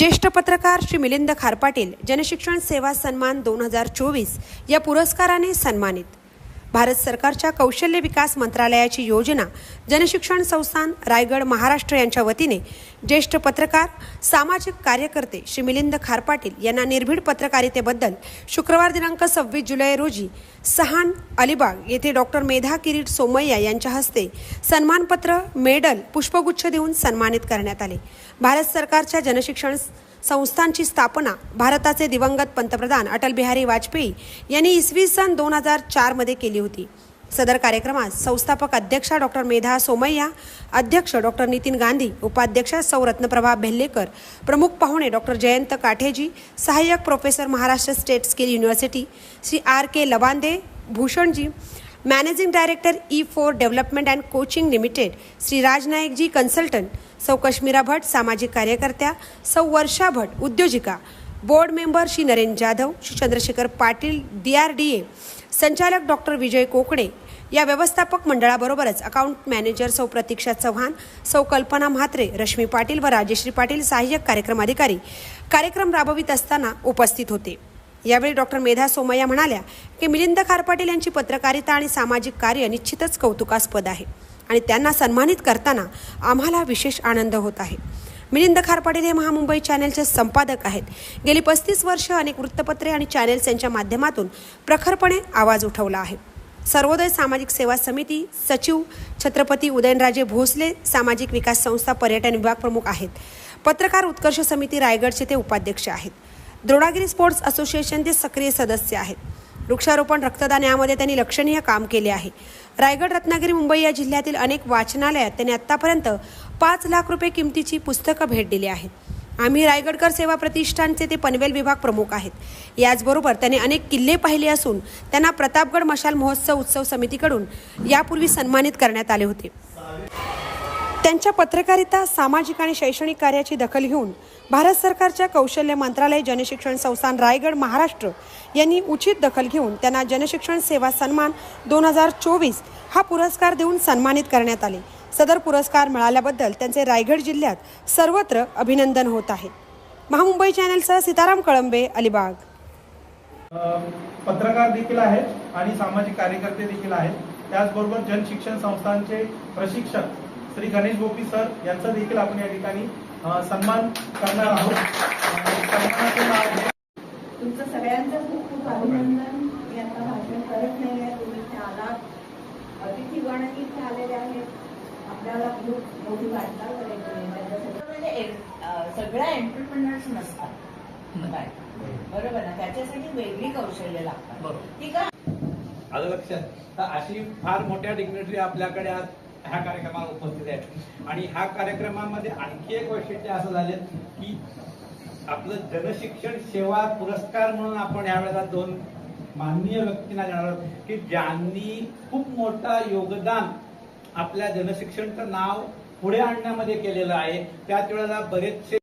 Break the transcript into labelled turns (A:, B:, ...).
A: ज्येष्ठ पत्रकार श्री मिलिंद खारपाटील जनशिक्षण सेवा सन्मान दोन हजार चोवीस या पुरस्काराने सन्मानित. भारत सरकारच्या कौशल्य विकास मंत्रालयाची योजना जनशिक्षण संस्थान रायगड महाराष्ट्र यांच्या वतीने ज्येष्ठ पत्रकार सामाजिक कार्यकर्ते श्री मिलिंद खारपाटील यांना निर्भीड पत्रकारितेबद्दल शुक्रवार दिनांक सव्वीस जुलै रोजी सहान अलिबाग येथे डॉक्टर मेधा किरीट सोमय्या यांच्या हस्ते सन्मानपत्र मेडल पुष्पगुच्छ देऊन सन्मानित करण्यात आले. भारत सरकारच्या जनशिक्षण संस्थांची स्थापना भारताचे दिवंगत पंतप्रधान अटल बिहारी वाजपेयी यांनी इसवी सन दोन हजार चारमध्ये केली होती. सदर कार्यक्रमात संस्थापक अध्यक्षा डॉक्टर मेधा सोमय्या अध्यक्ष डॉक्टर नितीन गांधी उपाध्यक्ष सौरत्नप्रभा भेल्लेकर प्रमुख पाहुणे डॉक्टर जयंत काठेजी सहाय्यक professor Maharashtra state skill university Shri R K Lawande भूषणजी managing director E four development and coaching limited Shri राजनायकजी consultant सौ कश्मीरा भट सामाजिक कार्यकर्त्या सौ Varsha Bhat उद्योजिका board member Shri Narendra Jadhav Shri Chandrashekhar Patil D R D A संचालक doctor विजय कोकडे या व्यवस्थापक मंडळाबरोबरच account manager सौ प्रतीक्षा चव्हाण सौ कल्पना म्हात्रे रश्मी पाटील व राजेश्री पाटील सहाय्यक कार्यक्रम अधिकारी कार्यक्रम राबवित असताना उपस्थित होते यावेळी डॉक्टर मेधा सोमय्या म्हणाल्या की मिलिंद खारपाटील यांची पत्रकारिता आणि सामाजिक कार्य निश्चितच कौतुकास्पद आहे आणि त्यांना सन्मानित करताना आम्हाला विशेष आनंद होत आहे. मिलिंद खारपाटील हे महामुंबई चॅनेलचे संपादक आहेत. गेली पस्तीस वर्ष अनेक वृत्तपत्रे आणि चॅनेल्स यांच्या माध्यमातून प्रखरपणे आवाज उठवला आहे. सर्वोदय सामाजिक सेवा समिती सचिव छत्रपती उदयनराजे भोसले सामाजिक विकास संस्था पर्यटन विभाग प्रमुख आहेत. पत्रकार उत्कर्ष समिती रायगडचे ते उपाध्यक्ष आहेत. द्रोणागिरी स्पोर्ट्स असोसिएशनचे सक्रिय सदस्य आहेत. वृक्षारोपण रक्तदान यामध्ये त्यांनी लक्षणीय काम केले आहे. रायगड रत्नागिरी मुंबई या जिल्ह्यातील अनेक वाचनालयात त्यांनी आत्तापर्यंत पाच लाख रुपये किमतीची पुस्तकं भेट दिली आहेत. आम्ही रायगडकर सेवा प्रतिष्ठानचे ते पनवेल विभाग प्रमुख आहेत. याचबरोबर त्यांनी अनेक किल्ले पाहिले असून त्यांना प्रतापगड मशाल महोत्सव उत्सव समितीकडून यापूर्वी सन्मानित करण्यात आले होते. त्यांच्या पत्रकारिता सामाजिक आणि शैक्षणिक कार्याची दखल घेऊन भारत सरकारच्या कौशल्य मंत्रालय जनशिक्षण संस्थान रायगड महाराष्ट्र यांनी उचित दखल घेऊन त्यांना जनशिक्षण सेवा सन्मान दोन हजार चोवीस हा पुरस्कार देऊन सन्मानित करण्यात आले. सदर पुरस्कार मिळाल्याबद्दल त्यांचे रायगड जिल्ह्यात सर्वत्र अभिनंदन होत आहे. महामुंबई चॅनलसह सीताराम कळंबे अलिबाग.
B: पत्रकार देखील आहेत आणि सामाजिक कार्यकर्ते देखील आहेत. त्याचबरोबर जनशिक्षण संस्थांचे प्रशिक्षक श्री गणेश गोपी सर यांचा देखील आपण या ठिकाणी सन्मान करणार आहोत. आहे
C: तुमचं सगळ्यांचं खूप खूप अभिनंदन. मी आता भाषण करत नाही आहे. तुम्ही इथे आलात. अतिथीगण इथे आलेले आहेत. आपल्याला खूप मोठी वाटचाल करायची आहे. त्याच्यासाठी
D: म्हणजे सगळ्या एंटरप्रिनर्स नसतात. बरोबर ना? त्याच्यासाठी वेगळी कौशल्य लागतात.
E: बरोबर.
D: ती का
E: आलं लक्षात? तर अशी फार मोठ्या डिग्नेटरी आपल्याकडे आज ह्या कार्यक्रमाला उपस्थित आहेत. आणि ह्या कार्यक्रमामध्ये आणखी एक वैशिष्ट्य असं झाले की आपलं जनशिक्षण सेवा पुरस्कार म्हणून आपण यावेळेला दोन माननीय व्यक्तींना देणार आहोत की ज्यांनी खूप मोठा योगदान आपल्या जनशिक्षणचं नाव पुढे आणण्यामध्ये केलेलं आहे. त्याच वेळेला बरेचसे